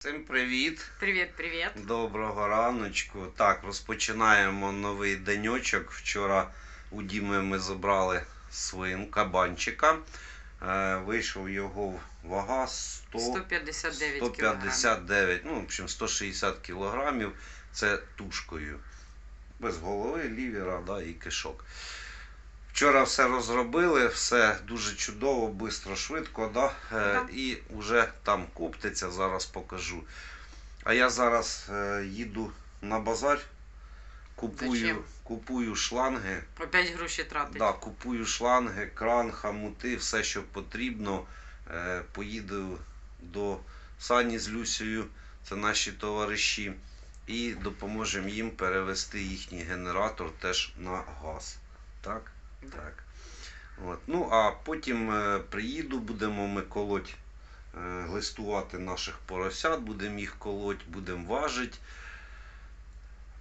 Всім привіт! Привіт, привіт. Доброго раночку. Так, розпочинаємо новий деньочок. Вчора у Діми ми забрали свин кабанчика. Е, вийшов його вага 100, 159 кілограмів. 159, ну, в общем, 160 кілограмів. Це тушкою. Без голови, лівера да, і кишок. Вчора все розробили, все дуже чудово, швидко, швидко. Да? Е, Да. І вже там коптиться, зараз покажу. А я зараз е, їду на базар, купую, Зачем? купую шланги. Опять гроші тратить. Да, купую шланги, кран, хамути, все, що потрібно. Е, поїду до Сані з Люсею, це наші товариші, і допоможемо їм перевести їхній генератор теж на газ. Так? Так. От. Ну, а потім е, приїду, будемо ми колоть, е, листувати наших поросят, будемо їх колоть, будемо важити.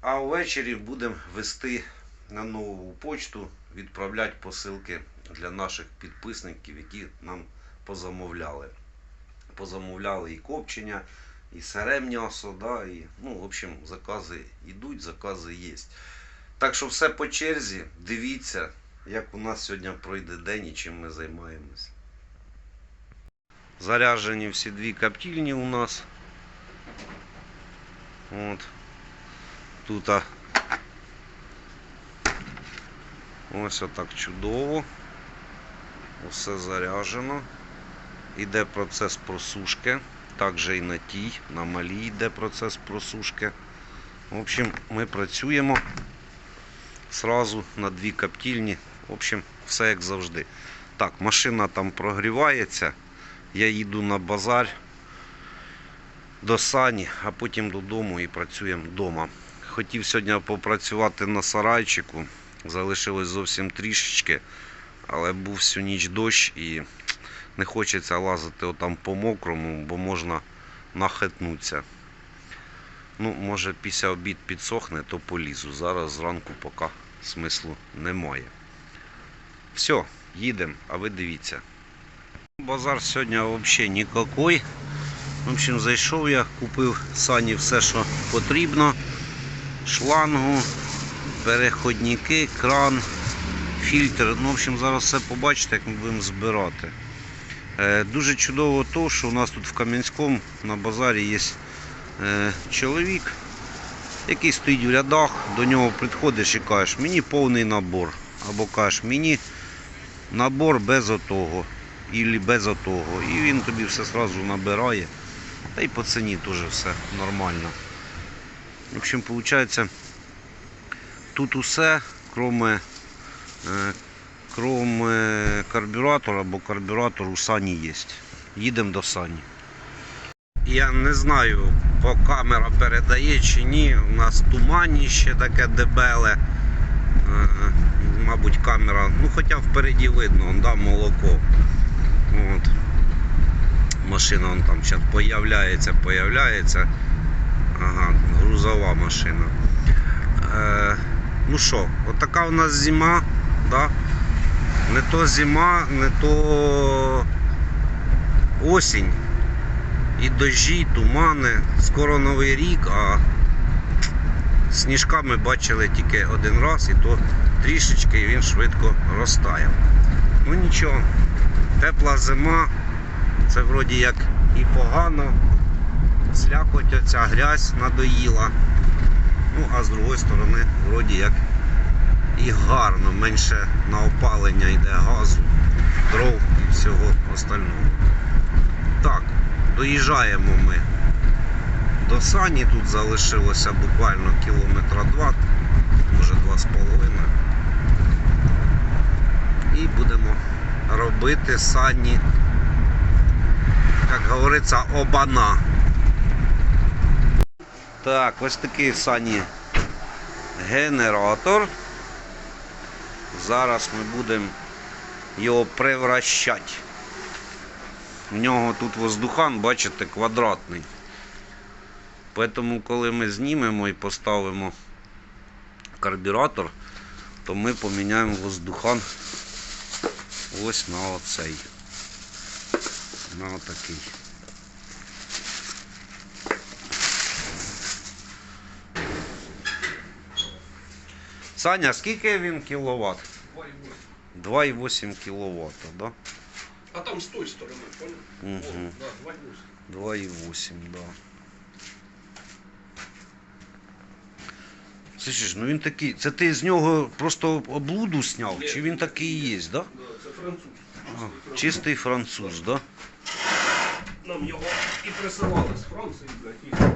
А ввечері будемо вести на нову почту, відправляти посилки для наших підписників, які нам позамовляли. Позамовляли і копчення, і сире м'ясо, да, і, ну, в общем, закази йдуть, закази є. Так що все по черзі, дивіться, як у нас сьогодні пройде день і чим ми займаємось. Заряджені всі дві коптильні у нас. От. Тут ось отак чудово. Усе заряджено. Іде процес просушки. Також і на тій, на малій йде процес просушки. В общем, ми працюємо сразу на дві коптильні. В общем, все як завжди. Так, машина там прогрівається. Я їду на базар до сані, а потім додому і працюємо вдома. Хотів сьогодні попрацювати на сарайчику. Залишилось зовсім трішечки, але був всю ніч дощ і не хочеться лазити отам по мокрому, бо можна нахитнутися. Ну, може, після обід підсохне, то полізу. Зараз зранку поки смислу немає. Все, їдемо, а ви дивіться. Базар сьогодні взагалі ніякий. В общем, зайшов я, купив сані все, що потрібно. Шлангу, переходники, кран, фільтр. Ну, в общем, зараз все побачите, як ми будемо збирати. Е, Дуже чудово то, що у нас тут в Кам'янському на базарі є е, чоловік, який стоїть в рядах, до нього підходиш і кажеш, мені повний набор. Або кажеш, мені набор без отого, і без отого. І він тобі все одразу набирає. Та й по ціні теж все нормально. В общем, виходить, тут усе, кроме, е, кроме карбюратора, бо карбюратор у сані є. Їдемо до сані. Я не знаю, по камера передає чи ні. У нас туманіще таке дебеле. Мабуть, камера, ну хоча впереді видно, он, да, молоко. От. Машина он там зараз появляється, появляється. Ага, грузова машина. Е, ну що, отака у нас зима, да? не то зима, не то осінь. І дощі, і тумани. Скоро новий рік, а сніжка ми бачили тільки один раз і то трішечки він швидко розтаяв. Ну нічого, тепла зима, це вроді як і погано, слякоть оця грязь надоїла. Ну, а з другої сторони, вроді як і гарно, менше на опалення йде газу, дров і всього остального. Так, доїжджаємо ми до сані, тут залишилося буквально кілометра два, може два з половиною. І будемо робити сані, як говориться, обана. Так, ось такий сані генератор. Зараз ми будемо його превращати. У нього тут воздухан, бачите, квадратний. Тому коли ми знімемо і поставимо карбюратор, то ми поміняємо воздухан ось на оцей. На отакий. Саня, скільки він кіловат? 2,8 2,8 кВт, да? А там з той сторони, понял? Угу. 2,8. да, 2,8. 2,8, да. Слышиш, ну він такий. Це ти з нього просто облуду зняв? Ні. Чи він такий і є, да? Це француз. Чистий француз. да? Нам його і присилали з Франції, блядь, їх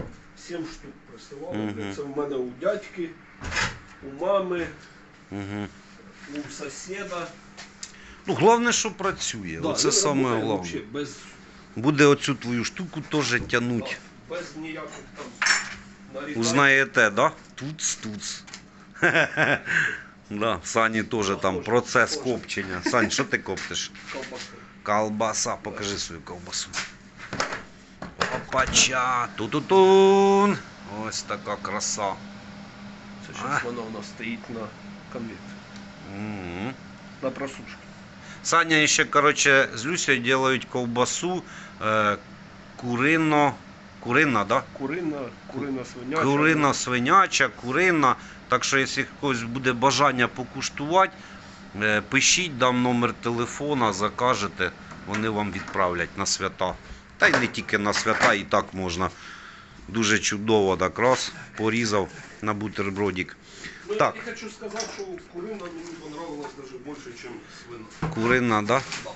7 штук присилали. Мгм. блядь. Це в мене у дядьки, у мами, Угу. у сусіда. Ну, головне, що працює. Да, Оце саме работає головне. вообще Без, Буде оцю твою штуку теж тягнути. без ніяких там. Узнаєте, да? Туц, туц. Да, Сані теж там процес копчення. Сань, що ти коптиш? Ковбаси. Колбаса, покажи свою ковбасу. Опача, ту-ту-тун. Ось така краса. Це зараз воно у нас стоїть на конвейері. М. На просушку. Саня ще, короче, з Люсею делають ковбасу е, курино, курина, да? Курина, курина свиняча. Курина свиняча, курина. Так що, якщо когось буде бажання покуштувати, е, пишіть, дам номер телефона, закажете, вони вам відправлять на свята. Та й не тільки на свята, і так можна. Дуже чудово так раз порізав на бутербродик. Ну, Так. я хочу сказати, що курина мені понравилась даже більше, ніж свина. Курина, да? Да.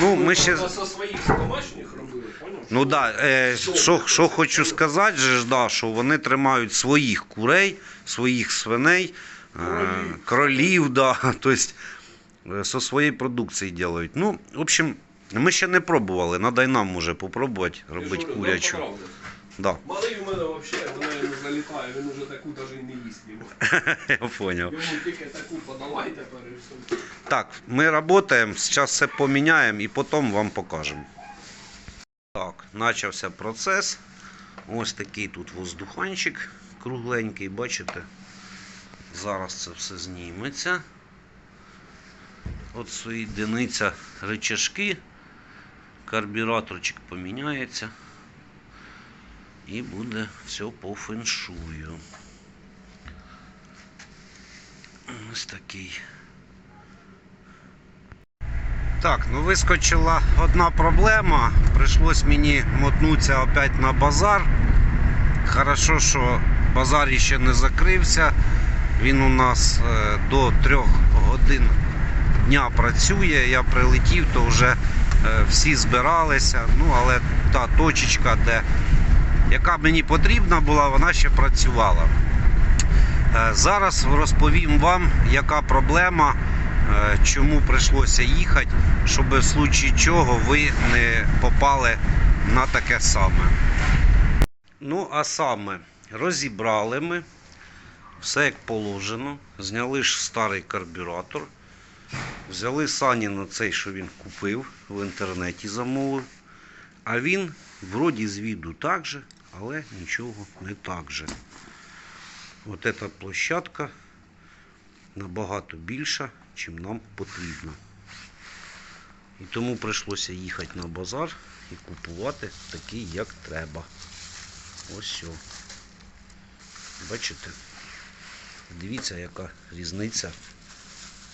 Ну, ми ще. Со своїх домашніх робили, поняв? Ну да, е, що, що хочу сказати, же ж, да, що вони тримають своїх курей, своїх свиней, е, Кролів. да, тобто е, со своєї продукції роблять. Ну, в общем, ми ще не пробували, надай нам може попробувати робити курячу. Да, Малий у мене взагалі, йому залітає, він уже таку навіть не їсть я поняв. Йому тільки таку подавай тепер і все. Так, ми працюємо, зараз все поміняємо і потім вам покажемо. Так, почався процес. Ось такий тут воздуханчик кругленький, бачите? Зараз це все зніметься. От соєдиниться рычажки, карбюраторчик поміняється. І буде все по феншую. Ось такий. Так, ну вискочила одна проблема. Прийшлось мені мотнутися опять на базар. Хорошо, що базар ще не закрився. Він у нас е, до 3 годин дня працює. Я прилетів, то вже е, всі збиралися. Ну, але та точечка, де, яка мені потрібна була, вона ще працювала. Е, Зараз розповім вам, яка проблема, е, чому прийшлося їхати, щоб в случаї чого ви не попали на таке саме. Ну, а саме, розібрали ми все як положено, зняли ж старий карбюратор, взяли сані на цей, що він купив, в інтернеті замовив. А він вроді з віду так же, але нічого не так же. От эта площадка набагато більша, чим нам потрібно. І тому прийшлося їхати на базар і купувати такий, як треба. Ось о. Бачите? Дивіться, яка різниця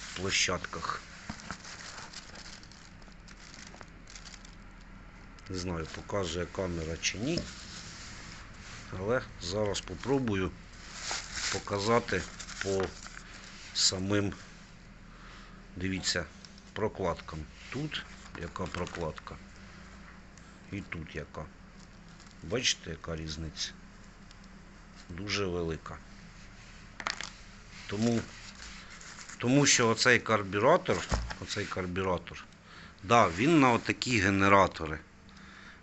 в площадках. Не знаю, показує камера чи ні. Але зараз попробую показати по самим, дивіться, прокладкам. Тут яка прокладка і тут яка. Бачите, яка різниця? Дуже велика. Тому, тому що оцей карбюратор, оцей карбюратор, да, він на отакі генератори.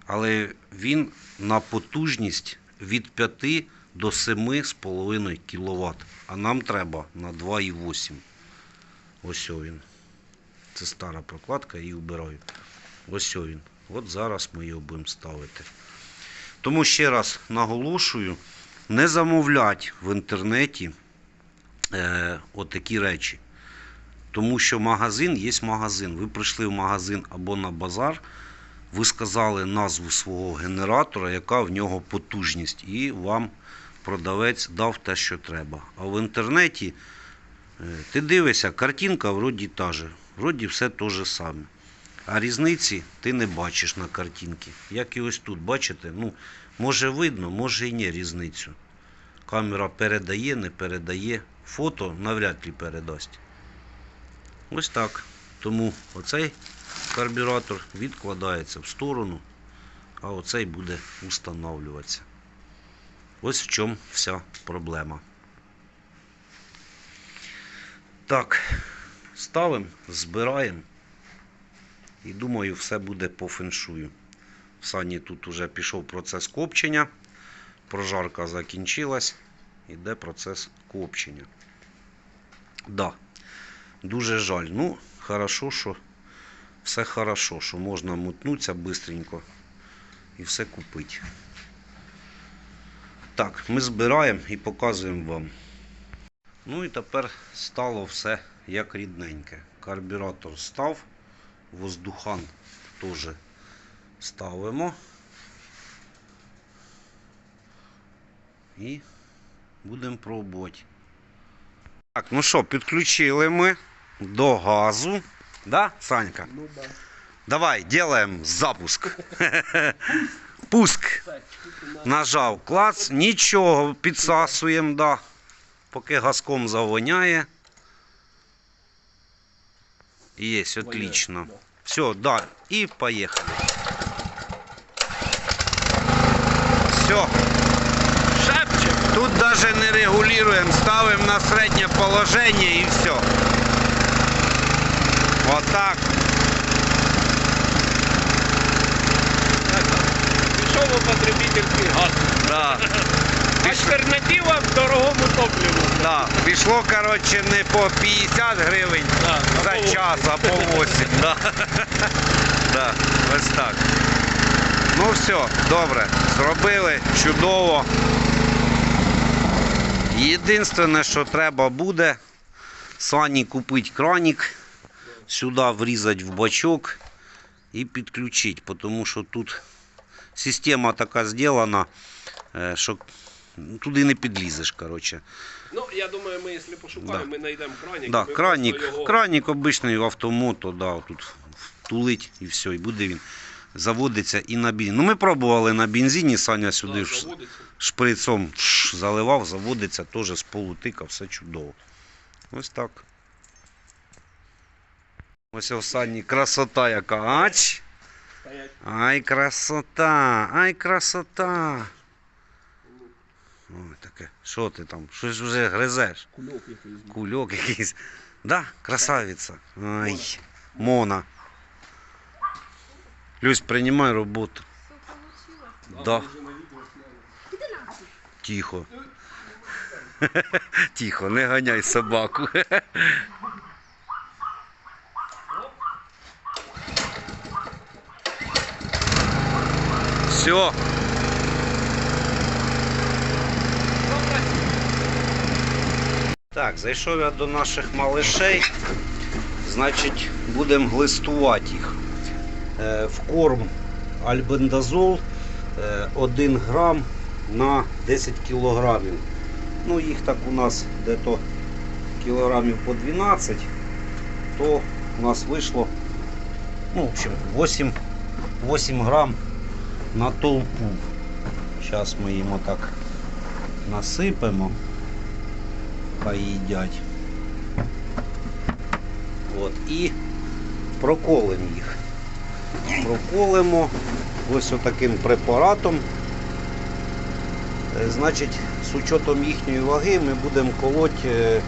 Але він на потужність від 5 до 7,5 кВт. А нам треба на 2,8. Ось він. Це стара прокладка, її вбираю. Ось він. От зараз ми його будемо ставити. Тому ще раз наголошую, не замовлять в інтернеті е, отакі речі. Тому що магазин є магазин. Ви прийшли в магазин або на базар, ви сказали назву свого генератора, яка в нього потужність, і вам продавець дав те, що треба. А в інтернеті Е, Ти дивишся, картинка вроді та же, вроді все те же саме. А різниці ти не бачиш на картинці. Як і ось тут, бачите? Ну, може видно, може і ні різницю. Камера передає, не передає. Фото навряд ли передасть. Ось так. Тому оцей карбюратор відкладається в сторону, а оцей буде устанавлюватися. Ось в чому вся проблема. Так, ставимо, збираємо. І думаю, все буде по феншую. В сані тут уже пішов процес копчення. Прожарка закінчилась. Іде процес копчення. Да, дуже жаль. Ну, хорошо, що все хорошо, що можна мутнутися швидко і все купити. Так, ми збираємо і показуємо вам. Ну і тепер стало все як рідненьке. Карбюратор став, воздухан теж ставимо. І будемо пробувати. Так, ну що, підключили ми до газу. Да, Санька? Ну да. Давай, делаем запуск. Пуск. Так, тут у нас Нажав клац, нічого, підсасуємо, да. Поки газком завоняє. Єсть, отлично. Да. Все, да, і поїхали. Все. Шепчем. Тут даже не регулируем, ставим на среднее положение и все. Вот так. Пішов у потребительський газ. Да. Альтернатива в дорогому топливу. Да. Пішло, коротше, не по 50 гривень Да, за по час, а по 8. Да. Да. Ось так. Ну все, добре. Зробили, чудово. Єдине, що треба буде, Сані купити кранік, сюди врізати в бачок і підключити, тому що тут система така зроблена, що туди не підлізеш, коротше. Ну, я думаю, ми, якщо пошукаємо, Да. ми знайдемо кранік. Да, просто його- кранік обичний в автомото, да, тут втулить і все, і буде він заводиться і на бензині. Ну ми пробували на бензині, Саня сюди Да, шприцом заливав, заводиться теж з полутика, все чудово. Ось так. Ось останній красота яка. Ач! Ай, красота! Ай, красота! Ой, таке. Що ти там? Щось вже гризеш? Кульок якийсь. Кульок якийсь. Да, красавиця. Ай, Мона. Люсь, приймай роботу. Да. Тихо. Тихо, не ганяй собаку. Все. Так, зайшов я до наших малишей. Значить, будемо глистувати їх. Е, В корм альбендазол е, 1 грам на 10 кілограмів. Ну, їх так у нас дето кілограмів по 12, то у нас вийшло ну, в общем, 8, 8 грам на толпу. Зараз ми їм отак насипемо, хай їдять. От, і проколимо їх. Проколимо ось отаким препаратом. Е, Значить, з учетом їхньої ваги ми будемо колоти е,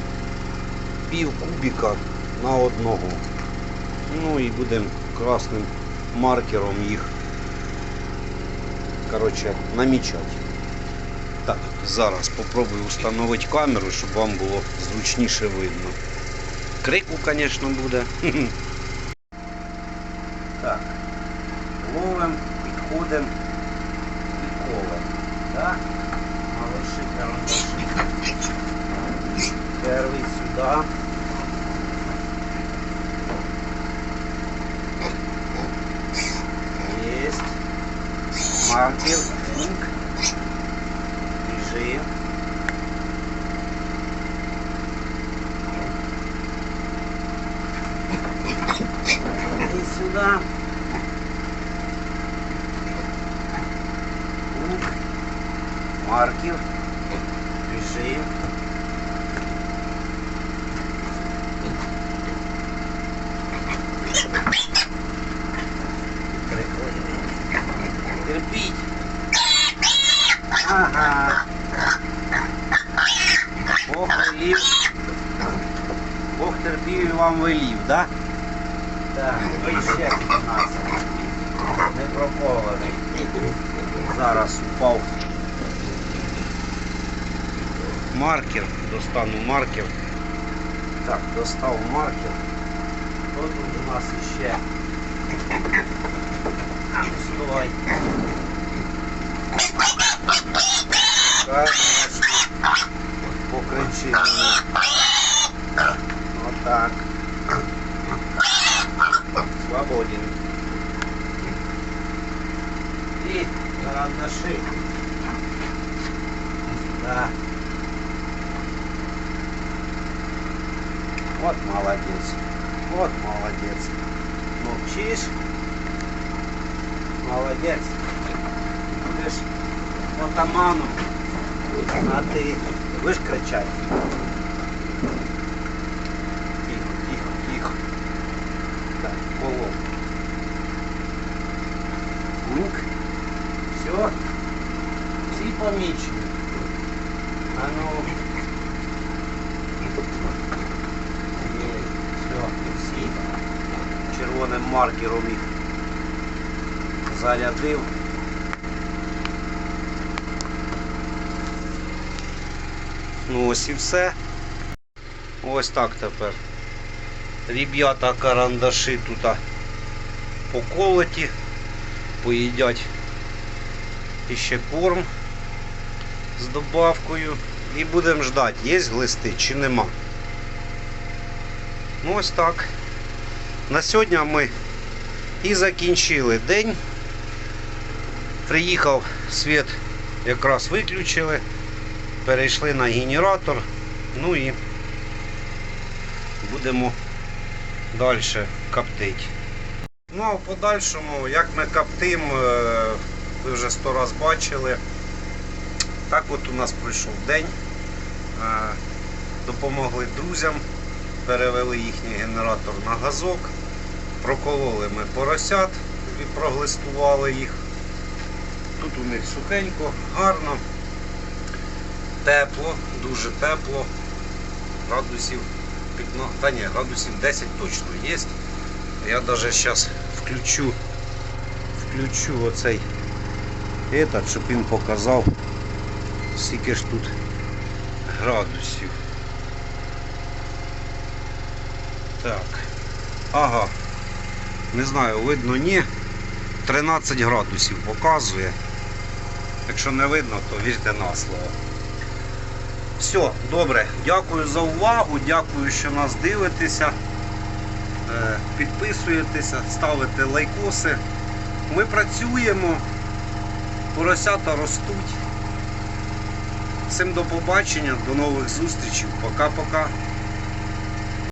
пів кубіка на одного. Ну і будемо красним маркером їх коротше, намічати. Так, зараз попробую встановити камеру, щоб вам було зручніше видно. Крику, звісно, буде. Так. Ловим, підходимо, підковим. Да? Малыши, карандаши. Первый сюда. Есть. Да? Так, ви ще у нас не прокований. Зараз упав. Маркер. Достану маркер. Так, достав маркер. Тут у нас іще? А, атаманом. А ты будешь кричать. Тихо, тихо, тихо. Так, полом. Лук. Все. Всі помічені. А ну. Є, все, всі. Червоним маркером їх зарядив. Ну ось і все. Ось так тепер. Ребята карандаші тут поколоті, поїдять іще корм з добавкою. І будемо ждати, є глисти чи нема. Ну ось так. На сьогодні ми і закінчили день. Приїхав світ, якраз виключили. Перейшли на генератор. Ну і будемо далі коптити. Ну а в подальшому, як ми коптимо, е, ви вже сто раз бачили. Так от у нас пройшов день. Е, Допомогли друзям, перевели їхній генератор на газок, прокололи ми поросят і проглистували їх. Тут у них сухенько, гарно, тепло, дуже тепло, градусів 15, та ні, градусів 10 точно є. Я навіть зараз включу, включу оцей этот, щоб він показав, скільки ж тут градусів. Так. Ага. Не знаю, видно ні. 13 градусів показує. Якщо не видно, то вірте на слово. Все, добре. Дякую за увагу, дякую, що нас дивитеся. Е, Підписуєтеся, ставите лайкоси. Ми працюємо, поросята ростуть. Всім до побачення, до нових зустрічей. Пока-пока.